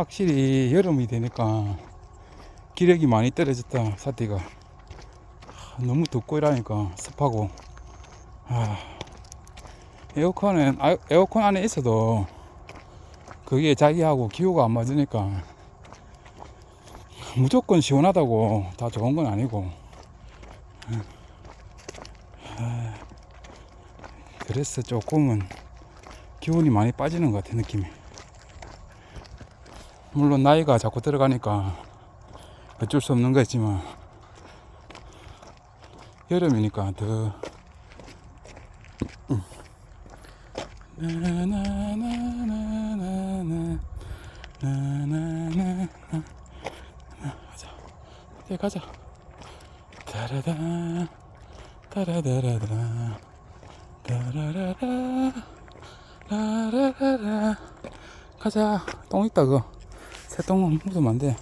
확실히 여름이 되니까 기력이 많이 떨어졌다 사태가. 하, 너무 덥고 이러니까 습하고. 아, 에어컨은 아, 에어컨 안에 있어도 그게 자기하고 기후가 안 맞으니까 무조건 시원하다고 다 좋은 건 아니고. 아, 그래서 조금은 기운이 많이 빠지는 것 같아 느낌이 물론 나이가 자꾸 들어가니까 어쩔 수 없는 거지만 여름이니까 더. 가자 이제 가자. 따라다 따라다라다. 따라라라 라라라라. 가자. 똥 있다 그거 새똥 묻으면 안돼.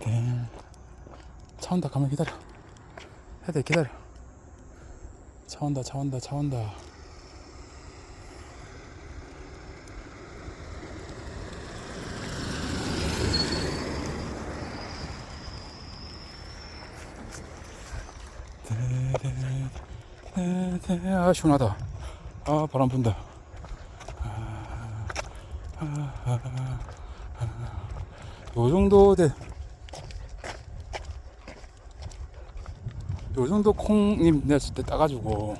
네. 차 온다. 가만 기다려. 해야 기다려. 차 온다. 차 온다. 차 온다. 아 시원하다. 아 바람 분다 요 정도 돼. 요 정도 콩잎 냈을 때 따가지고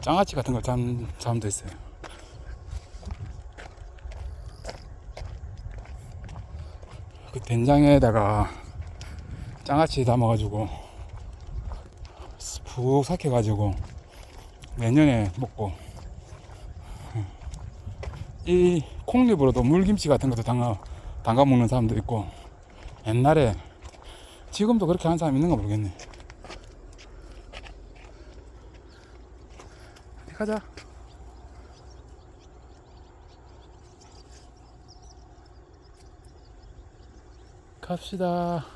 장아찌 같은 걸 잠, 잠도 있어요. 그 된장에다가 장아찌 담아가지고 푹 삭혀가지고 내년에 먹고 이 콩잎으로도 물김치 같은 것도 담가, 담가 먹는 사람도 있고 옛날에 지금도 그렇게 하는 사람 있는가 모르겠네. 어디 가자. 갑시다.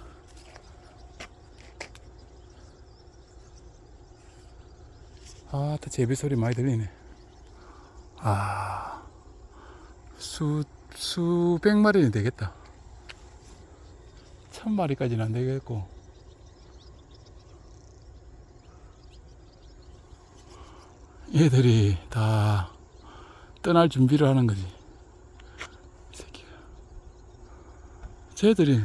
아, 또 제비 소리 많이 들리네. 아, 수, 수백 마리는 되겠다. 천 마리까지는 안 되겠고. 얘들이 다 떠날 준비를 하는 거지. 이 새끼가. 쟤들이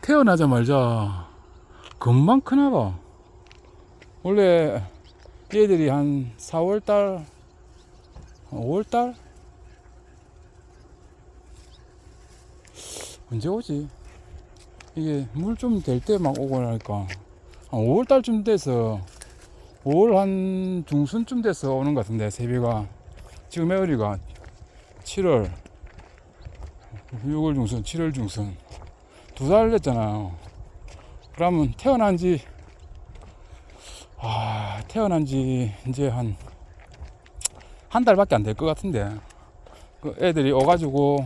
태어나자마자 금방 크나 봐. 원래 얘들이 한 4월달, 5월달? 언제 오지? 이게 물 좀 될 때 막 오고 나니까 한 5월달쯤 돼서 5월 한 중순쯤 돼서 오는 것 같은데 새비가 지금 에어리가 7월 6월 중순 7월 중순 두 달 됐잖아요 그러면 태어난 지 아, 태어난 지 이제 한, 한 달밖에 안 될 것 같은데. 그 애들이 오가지고,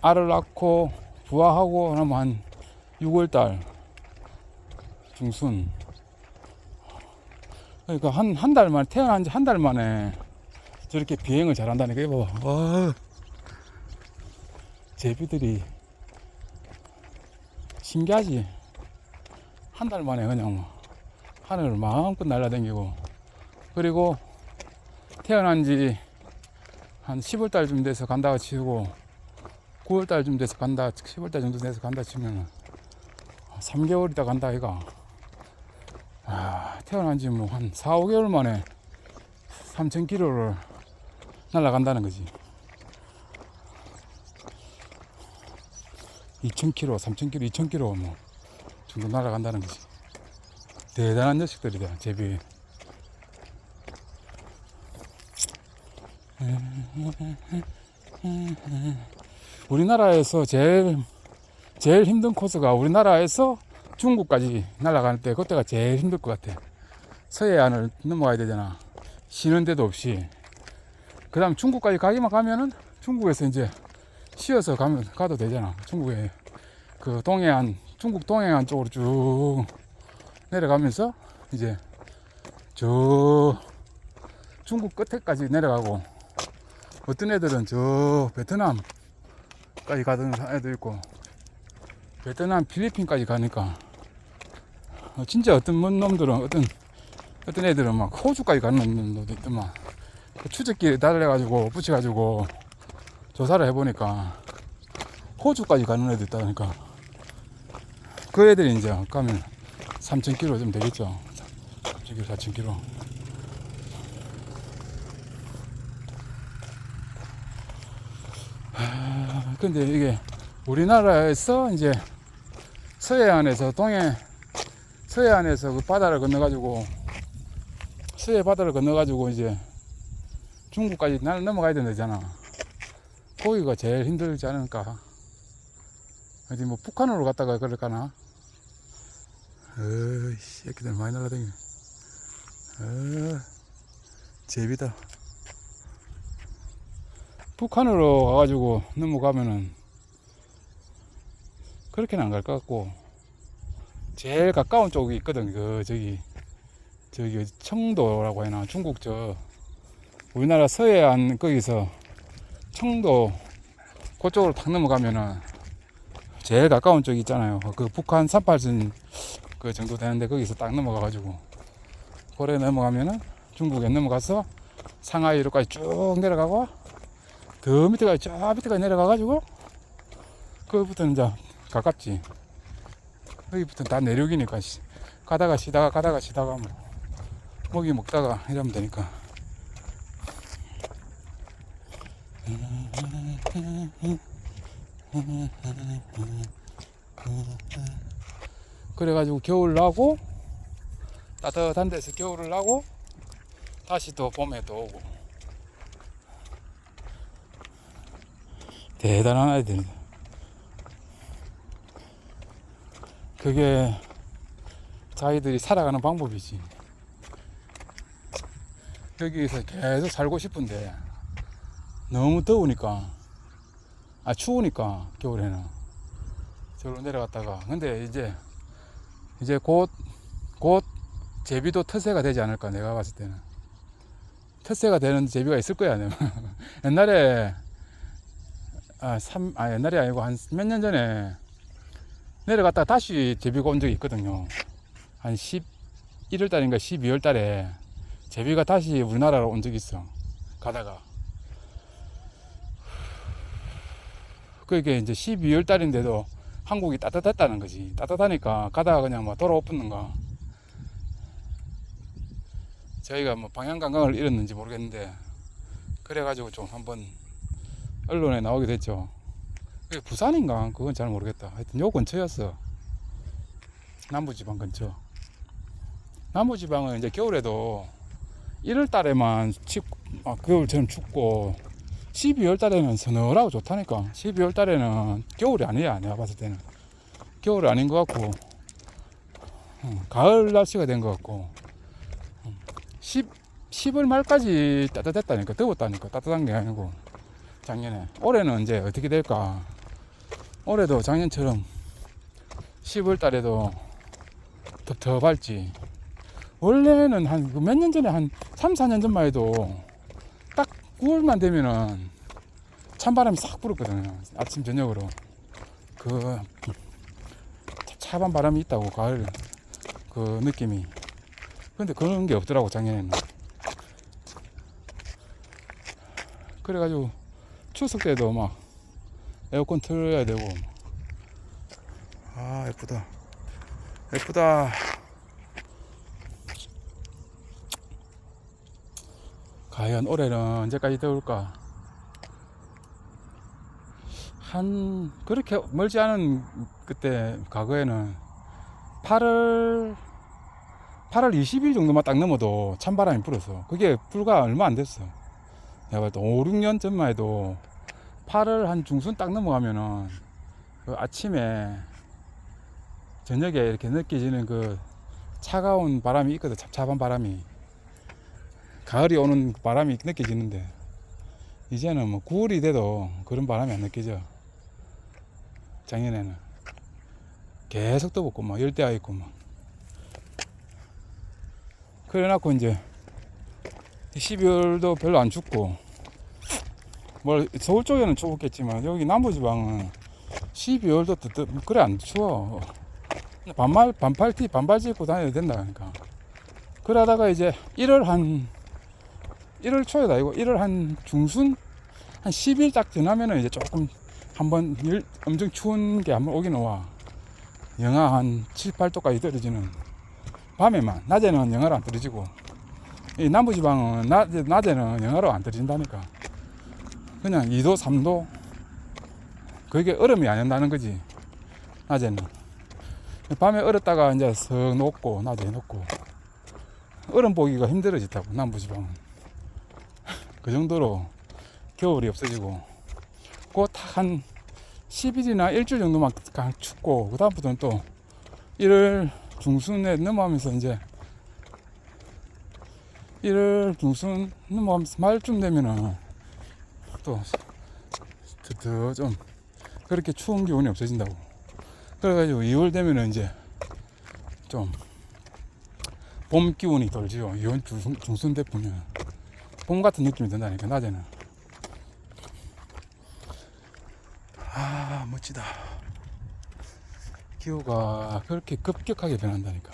알을 낳고, 부화하고, 그러면 한 6월달 중순. 그러니까 한, 한 달 만에, 태어난 지 한 달 만에 저렇게 비행을 잘한다니까, 이거 봐봐. 와. 제비들이 신기하지? 한 달 만에 그냥 뭐. 하늘을 마음껏 날아다니고 그리고 태어난 지 한 10월 달쯤 돼서 간다고 치고 9월 달쯤 돼서 간다 10월 달 정도 돼서 간다 치면 3개월 있다 간다 이가. 아, 태어난 지 뭐 한 4, 5개월 만에 3,000km를 날아간다는 거지. 2,000km, 3,000km, 2,000km 뭐 정도 날아간다는 거지. 대단한 녀석들이다 제비 우리나라에서 제일 제일 힘든 코스가 우리나라에서 중국까지 날아갈 때 그때가 제일 힘들 것 같아. 서해안을 넘어가야 되잖아. 쉬는 데도 없이. 그 다음 중국까지 가기만 가면은 중국에서 이제 쉬어서 가면 가도 되잖아. 중국에 그 동해안 중국 동해안 쪽으로 쭉 내려가면서 이제 저 중국 끝에까지 내려가고 어떤 애들은 저 베트남 까지 가던 애도 있고 베트남 필리핀까지 가니까 어, 진짜 어떤 먼 놈들은 어떤 어떤 애들은 막 호주까지 가는 놈도 있더만 그 추적기에 달래가지고 붙여가지고 조사를 해보니까 호주까지 가는 애도 있다니까. 그 애들이 이제 가면 3,000km 좀 되겠죠. 3,000km 4,000km 근데 이게 우리나라에서 이제 서해안에서 동해 서해안에서 그 바다를 건너가지고 서해 바다를 건너가지고 이제 중국까지 날 넘어가야 된다잖아. 거기가 제일 힘들지 않을까. 어디 뭐 북한으로 갔다가 그럴까나. 어이 새끼들 많이 날라다니네. 어 제비다. 북한으로 가가지고 넘어가면은 그렇게는 안 갈 것 같고 제일 가까운 쪽이 있거든. 그 저기 저기 청도라고 해나? 중국 저 우리나라 서해안 거기서 청도 그쪽으로 탁 넘어가면은 제일 가까운 쪽이 있잖아요. 그 북한 38선 그 정도 되는데 거기서 딱 넘어가 가지고 고래 넘어가면은 중국에 넘어가서 상하이로까지 쭉 내려가고 더 밑에까지 저 밑에까지 내려가가지고 그부터는 이제 가깝지 여기부터 다 내륙이니까 씨. 가다가 쉬다가 가다가 쉬다가 뭐 먹이 먹다가 이러면 되니까 그래가지고 겨울 나고 따뜻한 데서 겨울을 나고 다시 또 봄에 또 오고 대단한 아이들이다 그게 자기들이 살아가는 방법이지. 여기에서 계속 살고 싶은데 너무 더우니까 아 추우니까 겨울에는 저로 내려갔다가 근데 이제 이제 곧곧 제비도 텃세가 되지 않을까 내가 봤을 때는 텃세가 되는 제비가 있을 거야. 옛날에 아, 삼, 아 옛날이 아니고 한 몇 년 전에 내려갔다가 다시 제비가 온 적이 있거든요. 한 11월 달인가 12월 달에 제비가 다시 우리나라로 온 적이 있어. 가다가. 그게 이제 12월 달인데도 한국이 따뜻했다는 거지. 따뜻하니까 가다가 그냥 뭐 돌아오픈는가. 저희가 뭐 방향 감각을 잃었는지 모르겠는데 그래가지고 좀 한번 언론에 나오게 됐죠. 부산인가? 그건 잘 모르겠다. 하여튼 요 근처였어. 남부지방 근처. 남부지방은 이제 겨울에도 1월 달에만 춥, 아, 겨울처럼 춥고 12월 달에는 서늘하고 좋다니까. 12월 달에는 겨울이 아니야. 내가 봤을 때는. 겨울이 아닌 것 같고 음, 가을 날씨가 된 것 같고 음, 10, 10월 말까지 따뜻했다니까. 더웠다니까. 따뜻한 게 아니고 작년에. 올해는 이제 어떻게 될까? 올해도 작년처럼 10월 달에도 덥덥할지 원래는 한 몇 년 전에 한 3, 4년 전만 해도 딱 9월만 되면은 찬바람이 싹 불었거든요 아침 저녁으로 그 차반 바람이 있다고 가을 그 느낌이 근데 그런 게 없더라고 작년에는 그래가지고 추석 때도 막 에어컨 틀어야 되고. 아 예쁘다. 예쁘다. 과연 올해는 언제까지 더울까? 한 그렇게 멀지 않은 그때 과거에는 8월 8월 20일 정도만 딱 넘어도 찬바람이 불었어 그게 불과 얼마 안 됐어 내가 봤을 때 5, 6년 전만 해도 8월 한 중순 딱 넘어가면은 그 아침에 저녁에 이렇게 느껴지는 그 차가운 바람이 있거든. 찹찹한 바람이. 가을이 오는 바람이 느껴지는데 이제는 뭐 9월이 돼도 그런 바람이 안 느껴져. 작년에는. 계속 떠붙고 막 열대야 있고 막 그래놓고 이제 12월도 별로 안 춥고 뭐 서울 쪽에는 추웠겠지만 여기 남부지방은 12월도 뜨, 뜨, 그래 안 추워. 반말 반팔티 반바지 입고 다녀도 된다 그러니까. 그러다가 이제 1월 한 1월 초에다 이거 1월 한 중순 한 10일 딱 지나면은 이제 조금 한번 일- 엄청 추운 게 한번 오긴 와. 영하 한 7, 8도까지 떨어지는 밤에만 낮에는 영하로 안 떨어지고 이 남부지방은 낮에, 낮에는 영하로 안 떨어진다니까. 그냥 2도 3도. 그게 얼음이 아니었다는 거지 낮에는. 밤에 얼었다가 이제 석 녹고 낮에 녹고. 얼음 보기가 힘들어지다고 남부지방은. 그 정도로 겨울이 없어지고. 곧한 10일이나 일주일 정도만 가- 춥고 그 다음부터는 또 1월 중순에 넘어가면서 이제 1월 중순 넘어가면서 말쯤 되면은 또 더 좀 그렇게 추운 기온이 없어진다고. 그래가지고 2월 되면은 이제 좀 봄 기운이 돌지요. 2월 중순, 중순 되면 봄 같은 느낌이 든다니까 낮에는. 아 멋지다. 기후가 그렇게 급격하게 변한다니까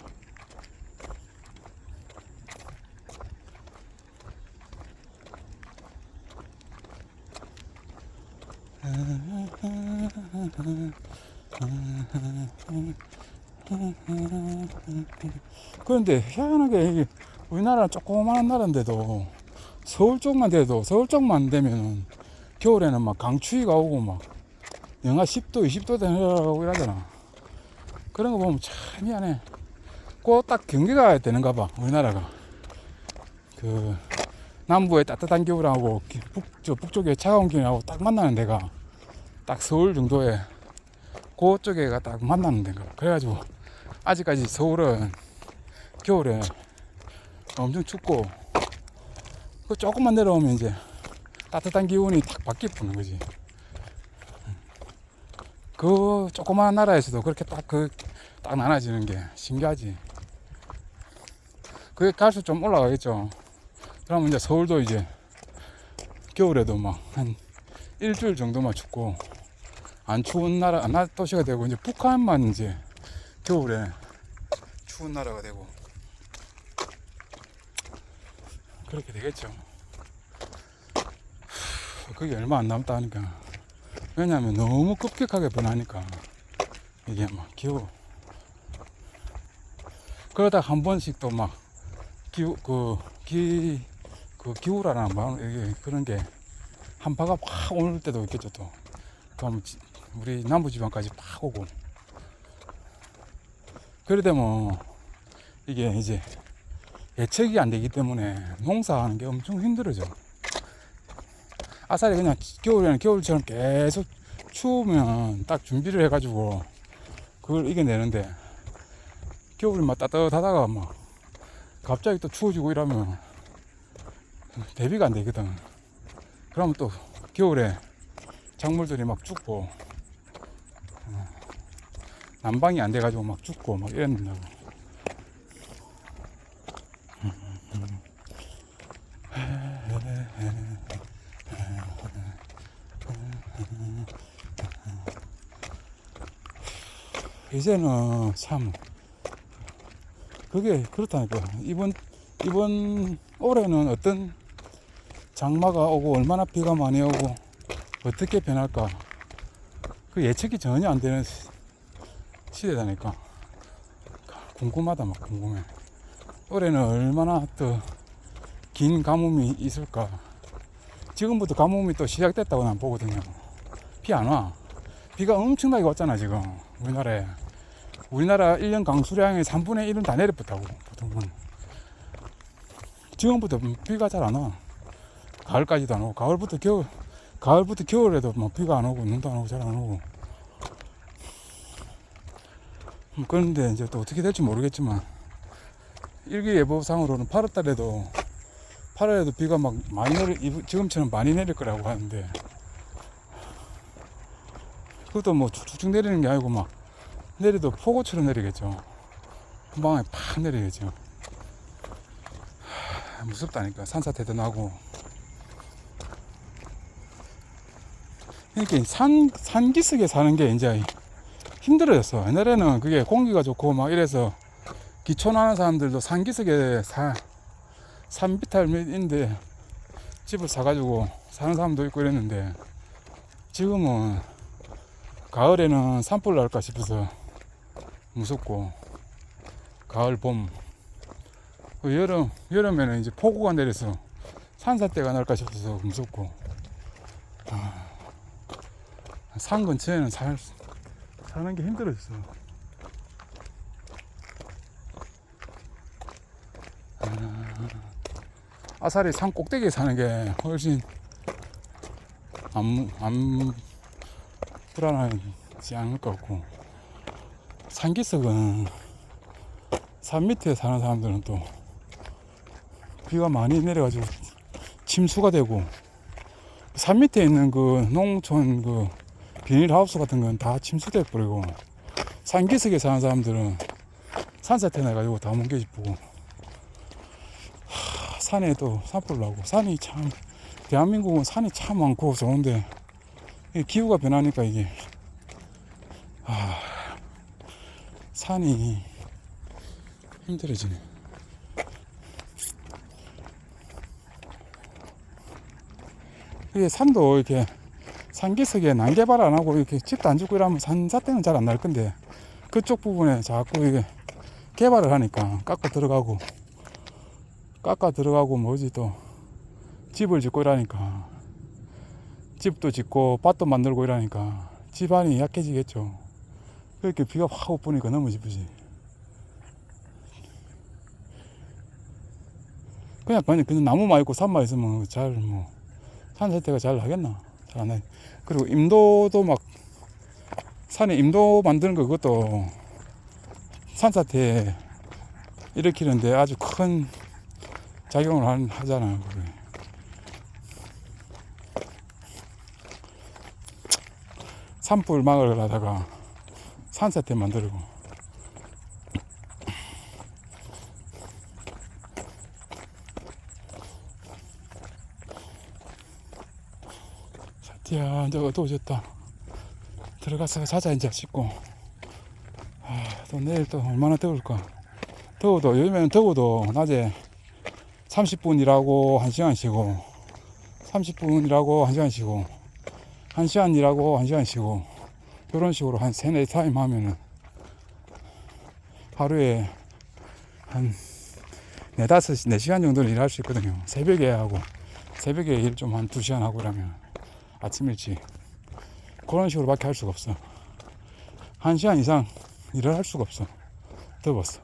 그런데 희한하게 우리나라 조그마한 나라인데도 서울 쪽만 돼도 서울 쪽만 되면은 겨울에는 막 강추위가 오고 막 영하 10도, 20도 되라고 이러잖아. 그런 거 보면 참 미안해. 꼭 딱 경계가 되는가 봐, 우리나라가. 그, 남부에 따뜻한 겨울하고, 기- 북, 저 북쪽에 차가운 겨울하고 딱 만나는 데가 딱 서울 정도에, 그쪽에가 딱 만나는 데가. 그래가지고, 아직까지 서울은 겨울에 엄청 춥고, 그 조금만 내려오면 이제 따뜻한 기운이 딱 바뀌는 거지. 그 조그마한 나라에서도 그렇게 딱 그 딱 나눠지는 게 신기하지. 그게 갈수록 좀 올라가겠죠. 그러면 이제 서울도 이제 겨울에도 막 한 일주일 정도만 춥고 안 추운 나라, 낮 도시가 되고 이제 북한만 이제 겨울에 추운 나라가 되고 그렇게 되겠죠. 그게 얼마 안 남다 하니까. 왜냐하면 너무 급격하게 변하니까 이게 막 기후 그러다 한 번씩 또 막 기후 그 기 그 기후라는 말 이게 그런 게 한파가 확 오는 때도 있겠죠 또 그럼 지- 우리 남부 지방까지 팍 오고 그래 되면 이게 이제 예측이 안 되기 때문에 농사하는 게 엄청 힘들어져. 아싸리 그냥 겨울에는 겨울처럼 계속 추우면 딱 준비를 해가지고 그걸 이겨내는데 겨울이 막 따뜻하다가 막 갑자기 또 추워지고 이러면 대비가 안 되거든. 그러면 또 겨울에 작물들이 막 죽고 어, 난방이 안 돼가지고 막 죽고 막 이런다고. 이제는 참 그게 그렇다니까 이번 이번 올해는 어떤 장마가 오고 얼마나 비가 많이 오고 어떻게 변할까? 그 예측이 전혀 안 되는 시- 시대다니까. 궁금하다 막 궁금해. 올해는 얼마나 또긴 가뭄이 있을까? 지금부터 가뭄이 또 시작됐다고 난 보거든요. 비 안 와. 비가 엄청나게 왔잖아 지금. 우리나라에. 우리나라 1년 강수량의 3분의 1은 다 내려붙다고 보통은. 지금부터 비가 잘 안 와 가을까지도 안 오고 가을부터 겨울 가을부터 겨울에도 뭐 비가 안 오고 눈도 안 오고 잘 안 오고 음, 그런데 이제 또 어떻게 될지 모르겠지만 일기예보상으로는 8월달에도 8월에도 비가 막 많이 이- 지금처럼 많이 내릴 거라고 하는데 그것도 뭐 쭉쭉 내리는 게 아니고 막 내려도 폭우처럼 내리겠죠. 한 방에 팍 내리겠죠. 하, 무섭다니까 산사태도 나고 이렇게 산, 산기슭에 사는 게 이제 힘들어졌어. 옛날에는 그게 공기가 좋고 막 이래서 기촌하는 사람들도 산기슭에 사, 산비탈인데 집을 사가지고 사는 사람도 있고 이랬는데 지금은 가을에는 산불 날까 싶어서 무섭고 가을 봄그 여름 여름에는 이제 폭우가 내려서 산사태가 날까 싶어서 무섭고 아, 산 근처에는 살 사는 게 힘들어졌어. 아, 아사리 산 꼭대기에 사는 게 훨씬 안, 안 불안하지 않을 것 같고 산기슭은 산 밑에 사는 사람들은 또 비가 많이 내려가지고 침수가 되고 산 밑에 있는 그 농촌 그 비닐하우스 같은 건 다 침수돼 버리고 산기슭에 사는 사람들은 산사태 나가지고 다 뭉개지고 산에 또 산불 나고 산이 참 대한민국은 산이 참 많고 좋은데 이 기후가 변하니까 이게 아 산이 힘들어지네. 이게 산도 이렇게 산기슭에 난개발 안 하고 이렇게 집도 안 짓고 이러면 산사태는 잘 안 날 건데 그쪽 부분에 자꾸 이게 개발을 하니까 깎아 들어가고 깎아 들어가고 뭐지 또 집을 짓고 이러니까 집도 짓고 밭도 만들고 이러니까 집안이 약해지겠죠. 그렇게 비가 확 오니까 너무 지쁘지. 그냥 그냥 그냥 나무만 있고 산만 있으면 잘 뭐 산세태가 잘 나겠나? 잘안 나. 그리고 임도도 막 산에 임도 만드는 거 그것도 산사태 일으키는데 아주 큰 작용을 한- 하잖아요. 그게. 산불 막으려 하다가 산사태 만들고 사태야 이제 어두워졌다. 들어가서 자자 이제 씻고 아, 또 내일 또 얼마나 더울까. 더워도 요즘에는 더워도 낮에 30분 일하고 1시간 쉬고 30분 일하고 1시간 쉬고 1시간 일하고 1시간 쉬고 이런 식으로 한 3, 4 타임 하면은 하루에 한 4, 5, 4시간 정도는 일할 수 있거든요. 새벽에 하고 새벽에 일 좀 한 2시간 하고 그러면 아침 일찍 그런 식으로 밖에 할 수가 없어. 1시간 이상 일을 할 수가 없어. 더웠어.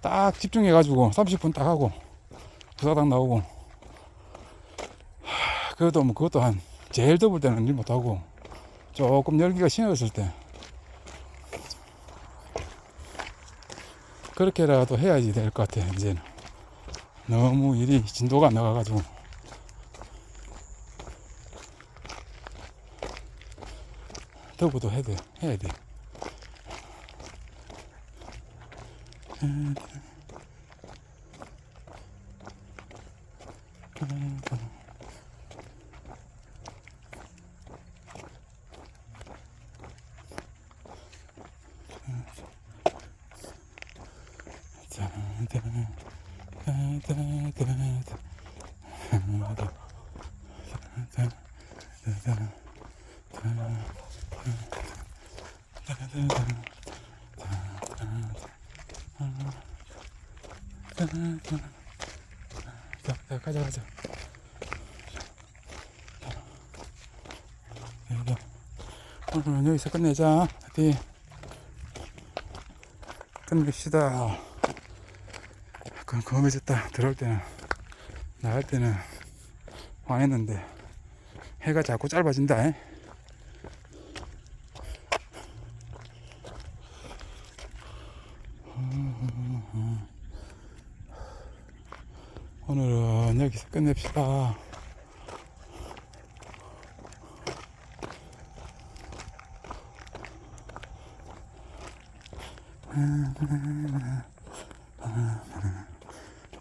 딱 집중해 가지고 30분 딱 하고 부사당 나오고 하, 그래도 뭐 그것도 한 제일 더울 때는 일 못하고 조금 열기가 심해졌을 때 그렇게라도 해야지 될 것 같아 이제는 너무 일이 진도가 안 나가가지고 더워도 해야 돼 해야 돼 자, 자, 가자, 가자. 여기다. 오늘은 여기서 끝내자. 어디? 끝냅시다. 그럼 검해졌다. 들어올 때는, 나갈 때는 망했는데, 해가 자꾸 짧아진다. 에? 오늘은 끝냅시다.